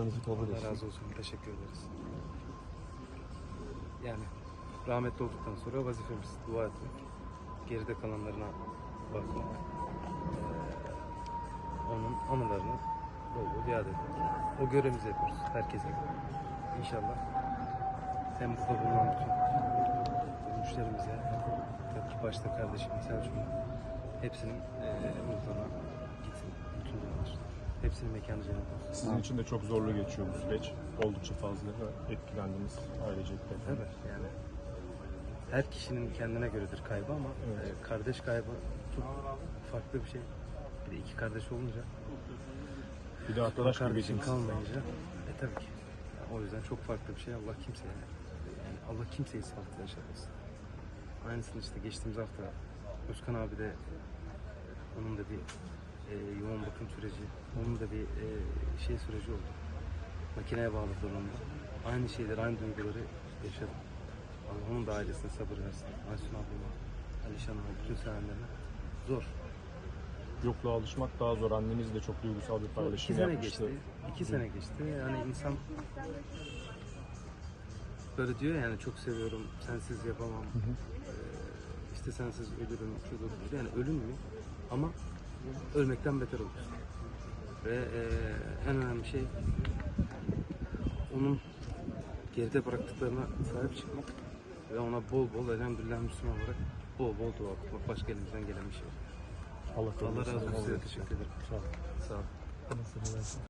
Dualarınızı kabul Allah etsin. razı olsun. Teşekkür ederiz. Yani rahmetli olduktan sonra vazifemiz dua etmek. Geride kalanlarına bakmak. Ee, onun anılarını bol bol yad etmek. O görevimizi yapıyoruz. Herkese. İnşallah hem burada bulunan bütün müşterimize tabii ki başta kardeşim Selçuk'un hepsinin. Bütün dualar. Hepsinin mekanı cennet olsun. Sizin için de çok zorlu geçiyor bu süreç. Oldukça fazla etkilendiniz ailecek de. Tabii yani her kişinin kendine göredir kaybı ama Evet. e, kardeş kaybı çok farklı bir şey. Bir de iki kardeş olunca Bir de arkadaş kardeşin gibiydiniz. kalmayınca e tabii ki. Yani o yüzden çok farklı bir şey. Allah kimseye yani Allah kimseyi sağlıklı yaşatmasın. Aynısını işte geçtiğimiz hafta Özkan abi de onun da bir e, yoğun bakım süreci, onun da bir e, şey süreci oldu. Makineye bağladılar onu da. Aynı şeyleri, aynı duyguları yaşadım. Allah onun da ailesine sabır versin. Aysun ablama, Alişan'a, bütün sevenlerine. Zor. Yokluğa alışmak daha zor. Anneniz de çok duygusal bir İki paylaşım sene yapmıştı. geçti. İki sene geçti. Yani insan böyle diyor yani çok seviyorum, sensiz yapamam. Ee, işte sensiz ölürüm, şudur. Yani ölünmüyor ama ölmekten beter olursun. Ve e, en önemli şey onun geride bıraktıklarına sahip çıkmak ve ona bol bol elhamdülillah Müslüman olarak bol bol dua okumak. Başka elimizden gelen bir şey. Allah, Allah razı olsun. Size teşekkür ederim. Sağ olun. Sağ olun.